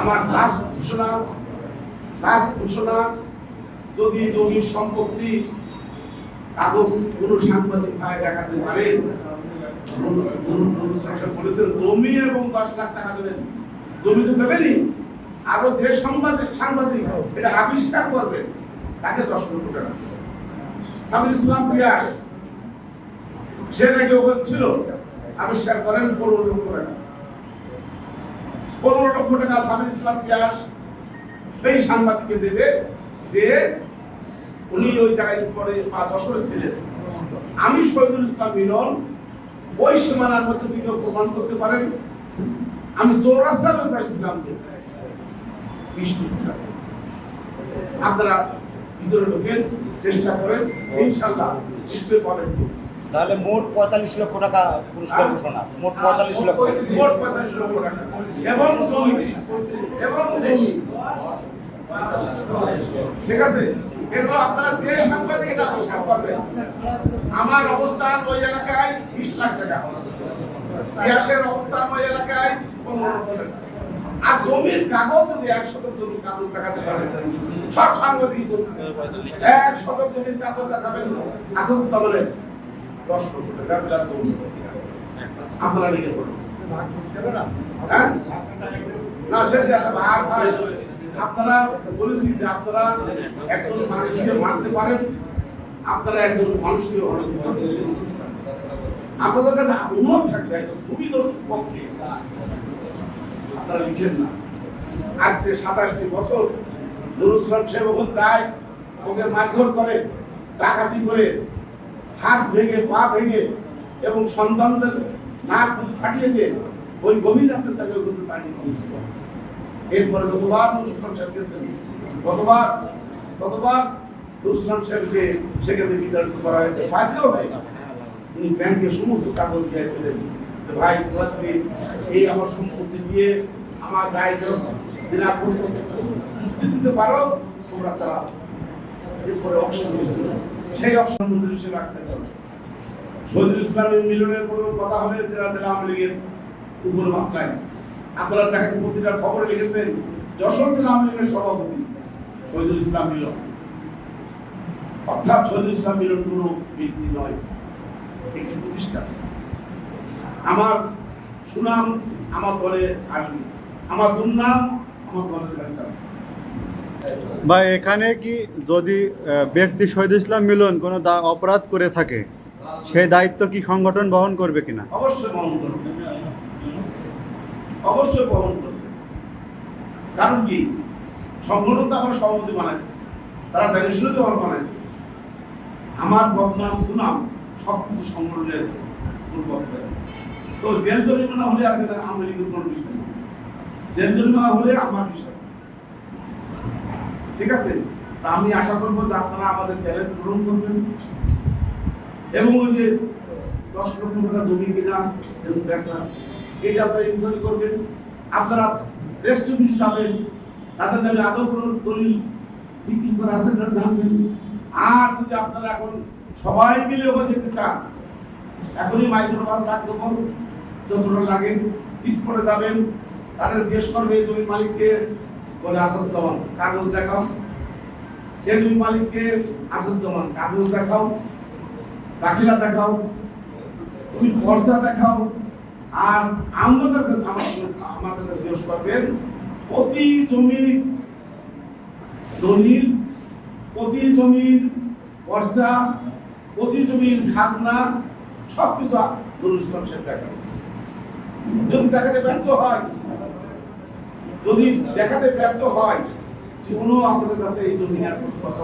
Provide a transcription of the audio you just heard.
আমার লাস্ট ঘোষণা লাস্ট ঘোষণা, যদি জমির সম্পত্তি, কাগজ কোন সাংবাদিক ভাই দেখাতে সেকশন বলেছেন, জমি এবং দশ লাখ টাকা দেবেন। জমি তো দেবেনই। আরও যে সাংবাদিক সাংবাদিক এটা আবিষ্কার করবে, তাকে দশ লক্ষ টাকা ইসলাম সে নাকি ওখানে ছিল। আবিষ্কার করেন, পনেরো লক্ষ টাকা। পনেরো লক্ষ টাকা সামির ইসলাম সেই সাংবাদিককে দেবে যে উনি ওই জায়গায় বা যশোরে ছিলেন। আমি শহীদুল ইসলাম মিলন, ওই সীমানার মধ্যে প্রমাণ করতে পারেন? আমি চৌরাস্তার ওই পাশে ছিলাম। আপনারা ভিতরে ঢোকেন, চেষ্টা করেন। ইনশাল্লাহ নিশ্চয়ই পাবেন। তাহলে মোট পঁয়তাল্লিশ লক্ষ টাকা পুরস্কার ঘোষণা। মোট পঁয়তাল্লিশ লক্ষ। মোট পঁয়তাল্লিশ লক্ষ টাকা। এবং এবং ঠিক আছে? এগুলো আপনারা যে সাংবাদিক এটা প্রসার করবেন। আমার অবস্থান ওই এলাকায় বিশ লাখ টাকা। ইয়াসের অবস্থান ওই এলাকায় পনেরো লক্ষ টাকা। আর জমির কাগজ যদি এক শতক জমির কাগজ দেখাতে পারেন। সব সাংবাদিক বলছে। এক শতক জমির কাগজ দেখাবেন। আসল তাহলে দশ লক্ষ টাকা, প্লাস আপনারা লিখে পড়ুন হ্যাঁ? না ভাই আপনারা বলেছি যে আপনারা একজন মানুষকে মারতে পারেন, আপনারা একজন মানুষকে অনেক আপনাদের কাছে খুবই পক্ষে। আপনারা লিখেন না। সাতাশটি বছর নুরুসলাম সাহেব যায় ওকে মারধর করে, ডাকাতি করে হাত ভেঙে, পা ভেঙে এবং সন্তানদের নাক ফাটিয়ে দিয়ে ওই গভীর রাতে তাকে কিন্তু তাড়িয়ে দিয়েছিল এরপরে যতবার নুর ইসলাম সাহেব গেছেন, ততবার ততবার নুর ইসলাম সাহেবকে সেখানে বিতাড়িত করা হয়েছে। বাধ্য হয়ে উনি ব্যাংকে সমস্ত কাগজ দিয়েছিলেন যে, ভাই, তোমরা যদি এই আমার সম্পত্তি দিয়ে আমার গায়ে দিনা মুক্তি দিতে পারো, তোমরা চালাও। এরপরে অপশন হয়েছিল। সেই হিসেবে ইসলামের মিলনের কোনো কথা আওয়ামী লীগের উপর মাত্রায় আপনারা দেখেন লিখেছেন, যশোর জেলা আওয়ামী লীগের সভাপতি ইসলাম মিলন। অর্থাৎ শহীদুল ইসলাম মিলন কোনো ব্যক্তি নয়, একটি প্রতিষ্ঠান। আমার সুনাম আমার দলে আসবে আমার দুর্নাম আমার দলের কাছে। বা এখানে কি যদি ব্যক্তি শহীদ ইসলাম মিলন কোনো অপরাধ করে থাকে সেই দায়িত্ব কি সংগঠন বহন করবে কিনা? অবশ্যই বহন করবে। অবশ্যই বহন করবে। কারণ কি? সংগঠন তো আমার সভাপতি বানাইছে। তারা জানি শুনে তো আমার বানাইছে। আমার বদনাম সুনাম সব কিছু সংগঠনের তো জেল জরিমানা হলে আর আওয়ামী কোনো বিষয় না জেল জরিমানা হলে আমার বিষয়। ঠিক আছে? তা আমি আশা করব যে আপনারা আমাদের চ্যালেঞ্জ গ্রহণ করবেন। এবং ওই যে, দশ লক্ষ টাকা জমি কেনা এবং বেচা, এটা আপনারা ইনকোয়ারি করবেন। আপনারা রেস্ট অফিস যাবেন তাদের নামে আদৌ কোনো দলিল বিক্রি করে আছে না, জানবেন। আর যদি আপনারা এখন সবাই মিলে ওখানে যেতে চান, এখনই মাইক্রোবাস ডাক দেবো যতটা লাগে, স্পটে যাবেন। তাদের জিজ্ঞেস করবে, জমির মালিককে বলে আসাদুজ্জামান কাগজ দেখাও। সে জমির মালিককে আসাদুজ্জামান কাগজ দেখাও। দাখিলা দেখাও। তুমি পর্চা দেখাও। আর আমাদের আমাদের জিজ্ঞেস করবেন, প্রতি জমির দলিল, প্রতি জমির পর্চা প্রতি জমির খাজনা সব কিছু নুরুল ইসলাম সাহেব যদি দেখাতে ব্যর্থ হয় যদি দেখাতে ব্যর্থ হয় জীবনও আপনাদের কাছে এই জমি আর কথা